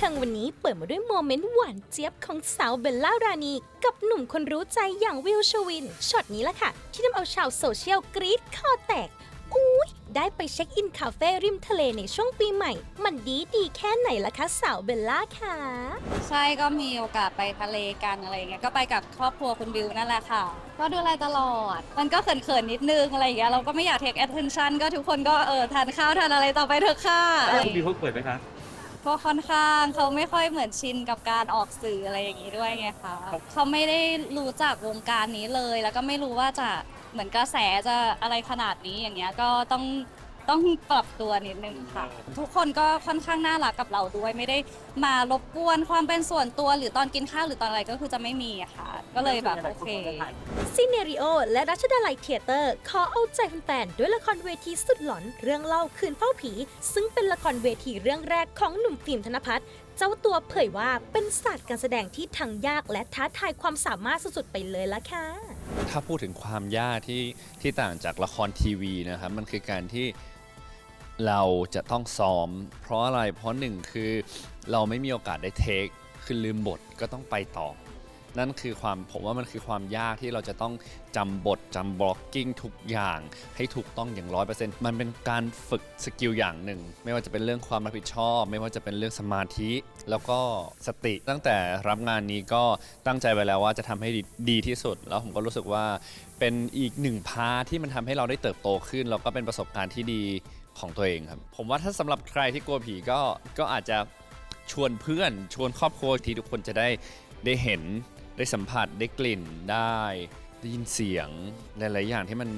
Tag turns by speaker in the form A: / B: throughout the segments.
A: ทิงวันนี้เปิดมาด้วยโมเมนต์หวานเจี๊ยบของสาวเบลล่ารานีกับหนุ่มคนรู้ใจอย่างวิลชวินช็อตนี้แหละค่ะ ที่ทำเอาชาวโซเชียลกรี๊ดคอแตกอุ้ยได้ไปเช็คอินคาเฟ่ริมทะเลในช่วงปีใหม่ มันดีดีแค่ไหนล่ะคะสาวเบลล่าค่ะ
B: ใช่ก็มีโอกาสไปทะเลกันอะไรเงี้ยก็ไปกับครอบครัวคุณบิวนั่นแหละค่ะ ก็ดูแลตลอด มันก็เขินๆนิดนึงอะไรเงี้ยเราก็ไม่อยากเทค attention ก็ทุกคนก็เออทานข้าวทานอะไรต่อไปเถอะค่ะอะไร
C: คุณบิวเขาเปิดไหมคะ
B: ก็ค่อนข้างเขาไม่ค่อยเหมือนชินกับการออกสื่ออะไรอย่างนี้ด้วยไงคะเขาไม่ได้รู้จักวงการนี้เลย แล้วก็ไม่รู้ว่าจะเหมือนกระแสจะอะไรขนาดนี้อย่างเงี้ยก็ต้องต้องปรับตัวนิดนึงค่ะ ทุกคนก็ค่อนข้างน่ารักกับเราด้วย ไม่ได้มารบกวนความเป็นส่วนตัวหรือตอนกินข้าวหรือตอนอะไรก็คือจะไม่มีอะค่ะ ก็เลยแบบโอเค
A: ซิเนริโอและรัชดาลัยเทเตอร์ ขอเอาใจแฟนๆด้วยละครเวทีสุดหลอนเรื่องเล่าคืนเฝ้าผี ซึ่งเป็นละครเวทีเรื่องแรกของหนุ่มฟิล์มธนพัฒน์เจ้าตัวเผยว่าเป็นศาสตร์การแสดงที่ทั้งยากและท้าทายความสามารถสุดๆไปเลยละค่ะ
D: ถ้าพูดถึงความยากที่ที่ต่างจากละครทีวีนะครับมันคือการที่เราจะต้องซ้อม เพราะอะไรเพราะหนึ่งคือเราไม่มีโอกาสได้เทคคือลืมบทก็ต้องไปต่อ นั่นคือความผมว่ามันคือความยากที่เราจะต้องจำบทจำบล็อกกิ้งทุกอย่าง ให้ถูกต้องอย่างร้อยเปอร์เซ็นต์มันเป็นการฝึกสกิลอย่างหนึ่ง ไม่ว่าจะเป็นเรื่องความรับผิดชอบ ไม่ว่าจะเป็นเรื่องสมาธิ แล้วก็สติ ตั้งแต่รับงานนี้ก็ตั้งใจไว้แล้วว่าจะทำให้ดีดีที่สุด แล้วผมก็รู้สึกว่าเป็นอีกหนึ่งพาร์ทที่มันทำให้เราได้เติบโตขึ้น แล้วก็เป็นประสบการณ์ที่ดีของตัวเองครับ ผมว่าถ้าสำหรับใครที่กลัวผีก็ก็อาจจะ ชวนเพื่อนชวนครอบครัวที่ทุกคนจะได้ได้เห็น ได้สัมผัสได้กลิ่นได้ได้ยินเสียงหลาย ๆ อย่างที่มัน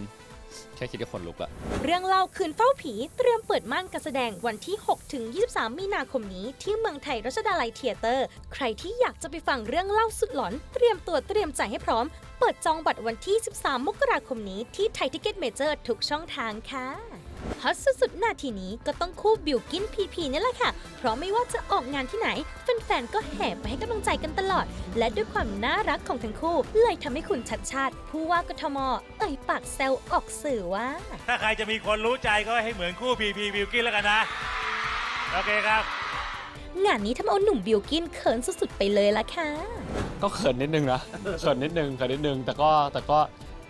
D: แค่คิดก็ขนลุกอะ
A: เรื่องเล่าคืนเฝ้าผีเตรียมเปิดม่านการแสดงวันที่ 6 ถึง 23 มีนาคมนี้ ที่เมืองไทยรัชดาลัยเทียเตอร์ ใครที่อยากจะไปฟังเรื่องเล่าสุดหลอน เตรียมตัวเตรียมใจให้พร้อม เปิดจองบัตรวันที่ 13 มกราคมนี้ที่ไทยทิเก็ตเมเจอร์ทุกช่องทางค่ะ ฮอตสุดๆ นาทีนี้ก็ต้องคู่บิวกินพีพีนี่แหละค่ะ เพราะไม่ว่าจะออกงานที่ไหน แฟนๆ ก็แห่ไปให้กำลังใจกันตลอด และด้วยความน่ารักของทั้งคู่ เลยทำให้คุณชัดชาติ ผู้ว่ากทม เอ่ยปากแซวออกสื่อว่า
E: ถ้าใครจะมีคนรู้ใจก็ให้เหมือนคู่พีพีวิวกินแล้วกันนะ โอเคครับ
A: งานนี้ทำเอาหนุ่มบิวกินเขินสุดๆ ไปเลยละค่ะ
F: ก็เขินนิดนึงนะ เขินนิดนึงเขินนิดนึง แต่ก็แต่ก็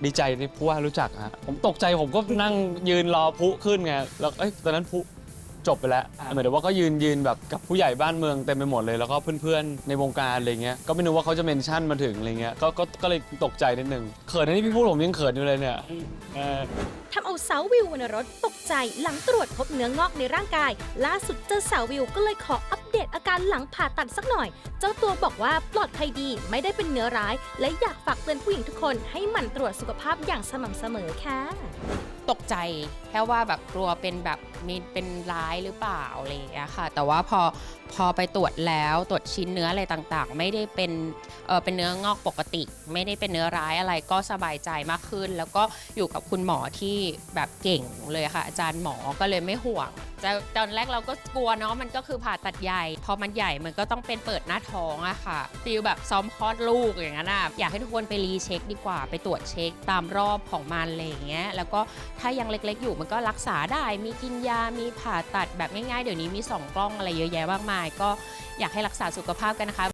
F: ดีใจที่ผู้ว่ารู้จักฮะผมตกใจผมก็นั่งยืนรอพุขึ้นไงแล้วเอ้ยตอนนั้นพุจบไปแล้วเหมือนว่าก็ยืนยืนแบบกับผู้ใหญ่บ้านเมืองเต็มไปหมดเลยแล้วก็เพื่อนๆในวงการอะไรเงี้ยก็ไม่รู้ว่าเขาจะเมนชั่นมาถึงอะไรเงี้ยก็ก็ก็เลยตกใจนิดนึงเขินที่พี่พูดผมยังเขินอยู่เลยเนี่ยเออ
A: ทำเอาสาววิววรรณรสตกใจหลังตรวจพบเนื้องอกในร่างกาย ล่าสุดเจอสาววิวก็เลยขออัปเดตอาการหลังผ่าตัดสักหน่อย เจ้าตัวบอกว่าปลอดภัยดีไม่ได้เป็นเนื้อร้าย และอยากฝากเตือนผู้หญิงทุกคนให้หมั่นตรวจสุขภาพอย่างสม่ำเสมอค่ะ
G: ตกใจแค่ว่าแบบกลัวเป็นแบบมีเป็นร้ายหรือเปล่าอะไรอย่างเงี้ยค่ะ แต่ว่าพอพอไปตรวจแล้วตรวจชิ้นเนื้ออะไรต่างๆ ไม่ได้เป็นเออเป็นเนื้องอกปกติ ไม่ได้เป็นเนื้อร้ายอะไรก็สบายใจมากขึ้น แล้วก็อยู่กับคุณหมอที่แบบเก่งเลยค่ะ อาจารย์หมอก็เลยไม่ห่วงแต่ตอนแรกเราก็กลัวเนาะมันก็คือผ่าตัดใหญ่พอมันใหญ่มันก็ต้องเป็นเปิดหน้าท้องอะค่ะฟีลแบบซ้อมคลอดลูกอย่างนั้นอะอยากให้ทุกคนไปรีเช็คดีกว่าไปตรวจเช็คตามรอบของมันอะไรอย่างเงี้ยแล้วก็ถ้ายังเล็กๆ อยู่มันก็รักษาได้มีกินยามีผ่าตัดแบบง่ายๆ เดี๋ยวนี้มี 2 กล้องอะไรเยอะแยะมากมาย ก็อยากให้รักษาสุขภาพกันนะคะ